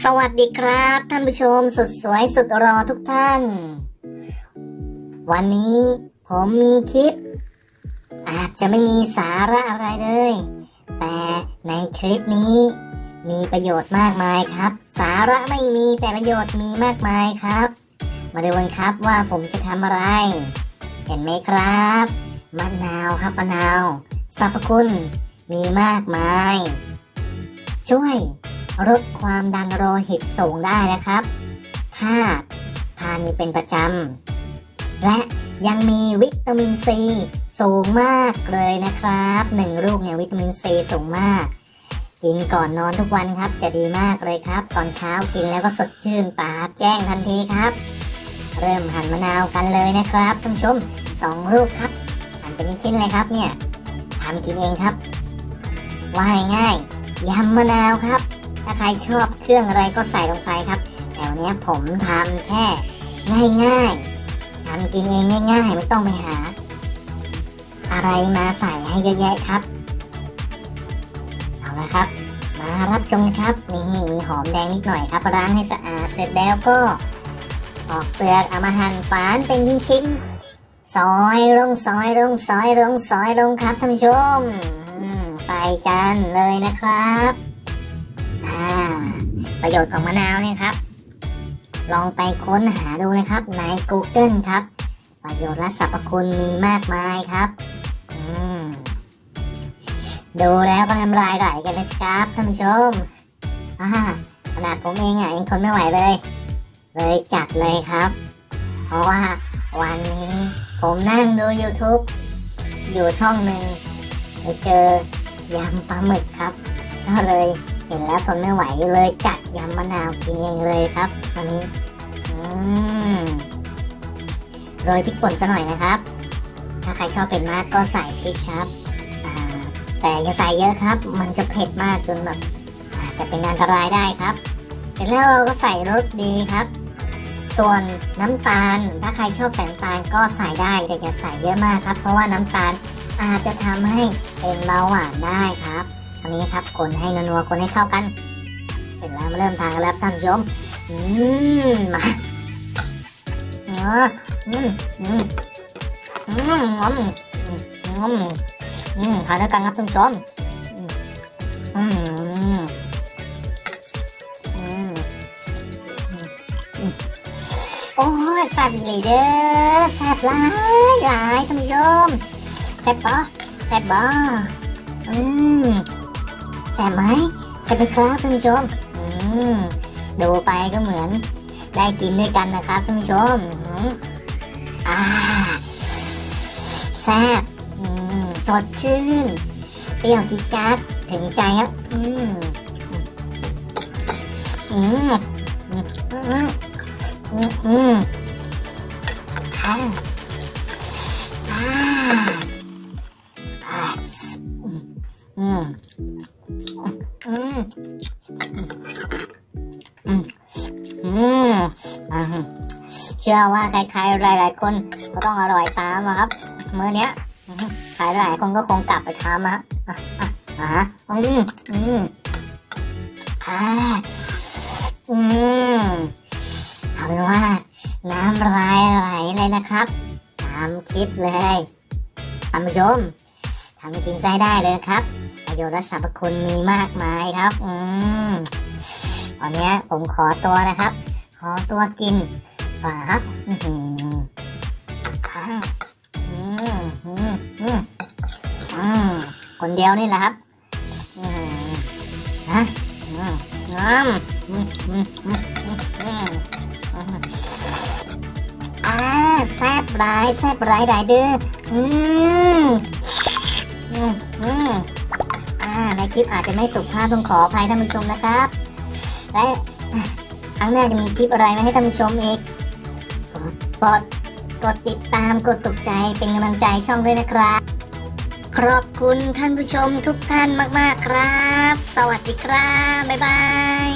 สวัสดีครับท่านผู้ชมสุดสวยสุดรอทุกท่าน วันนี้ผมมีคลิป อาจจะไม่มีสาระอะไรเลย แต่ในคลิปนี้ มีประโยชน์มากมายครับ สาระไม่มีแต่ประโยชน์มีมากมายครับ มาดูกันครับว่าผมจะทำอะไร เห็นไหมครับมะนาวครับมะนาวสรรพคุณมีมากมาย ช่วย ลดความดันโลหิตสูงได้นะครับ ถ้าทานมีเป็นประจำ และยังมีวิตามินซีสูงมากเลยนะครับหนึ่งลูกเนี่ยวิตามินซีสูงมาก กินก่อนนอนทุกวันครับจะดีมากเลยครับ ตอนเช้ากินแล้วก็สดชื่นตาแจ้งทันทีครับ เริ่มหั่นมะนาวกันเลยนะครับท่านชมสองลูกครับหั่นเป็นชิ้นเลยครับเนี่ยทำกินเองครับว่าง่ายยำมะนาวครับ ถ้าใครชอบเครื่องอะไรก็ใส่ลงไปครับ แต่วันนี้ผมทำแค่ง่ายๆทำกินเองง่ายๆ ไม่ต้องไปหา อะไรมาใส่ให้เยอะแยะครับ เอาละครับ มารับชมครับนี่มีหอมแดงนิดหน่อยครับล้างให้สะอาดเสร็จแล้วก็ปอกเปลือกเอามาหั่นฝานเป็นชิ้นๆซอยลงซอยลงซอยลงซอยลงครับท่านผู้ชมใส่จานเลยนะครับ ประโยชน์ของมะนาวเนี่ยครับ ลองไปค้นหาดูนะครับใน Google ครับ ประโยชน์และสรรพคุณมีมากมายครับอืมดูแล้วก็น้ำลายไหลกันเลยครับท่านผู้ชมอ่าขนาดผมเองอะยังทนไม่ไหวเลย เลยจัดเลยครับ เพราะว่าวันนี้ผมนั่งดู YouTube อยู่ช่องหนึ่งไปเจอยำปลาหมึกครับ ก็เลย ห็นแล้วทนไม่ไหวเลยจัดยำมะนาวกินเองเลยครับ วันนี้โรยพริกป่นซะหน่อยนะครับ ถ้าใครชอบเผ็ดมากก็ใส่พริกครับแต่อย่าใส่เยอะครับ มันจะเผ็ดมากจนแบบอาจจะเป็นอันตรายได้ครับเสร็จแล้วเราก็ใส่รสดีครับ ส่วนน้ำตาลถ้าใครชอบใส่น้ำตาลก็ใส่ได้แต่อย่าใส่เยอะมากครับ เพราะว่าน้ำตาลอาจจะทำให้เป็นเบาหวานได้ครับ อันนี้ครับคนให้นัวๆคนให้เข้ากันเสร็จแล้วมาเริ่มทานกันแล้วท่านผู้ชมอืมมาอ๋ออืมอืมอืมอืมอืมอืมอืมทานด้วยกันครับท่านผู้ชมอืมอืมอืมอืมโอ้ยแซ่บอีหลีเด้อแซ่บหลายหลายท่านผู้ชมแซ่บปะแซ่บบ่อืม แซ่บไหมแซ่ไหมครับท่านผู้ชมดูไปก็เหมือนได้กินด้วยกันนะครับท่านผู้ชมอ่าแซ่บสดชื่นเปรี้ยวจิ๊ดจ๊าดถึงใจครับ อืมอืมอืมอืมอืมอืมอ่าอ่าอ่าอืม อืมอืมอืมอ่าเชื่อว่าใครๆหลายๆคนก็ต้องอร่อยตามอะครับมื้อเนี้ยใครหลายคนก็คงกลับไปทำอะอะอะอะอืมอืมอ่าอืมเอาเป็นว่า น้ำลายไหลเลยนะครับ ตามคลิปเลยท่านผู้ชมทำกินไส้ได้เลยนะครับ ประโยชน์และสรรพคุณมีมากมายครับ อืมตอนนี้ผมขอตัวนะครับ ขอตัวกินก่อนครับ อืมอืมอืมอืมคนเดียวนี่แหละครับอืมฮะอืมอืมอืมอืมอืมอืมอ่าแซ่บร้แซ่บร้ายได้เด้ออืมอืมอืม ในคลิปอาจจะไม่สุภาพต้องขออภัยท่านผู้ชมนะครับ และครั้งหน้าจะมีคลิปอะไรมาให้ท่านผู้ชมอีกกดกดติดตามกดตกใจเป็นกำลังใจช่องด้วยนะครับ ขอบคุณท่านผู้ชมทุกท่านมาก ๆ ครับ สวัสดีครับ บ๊ายบาย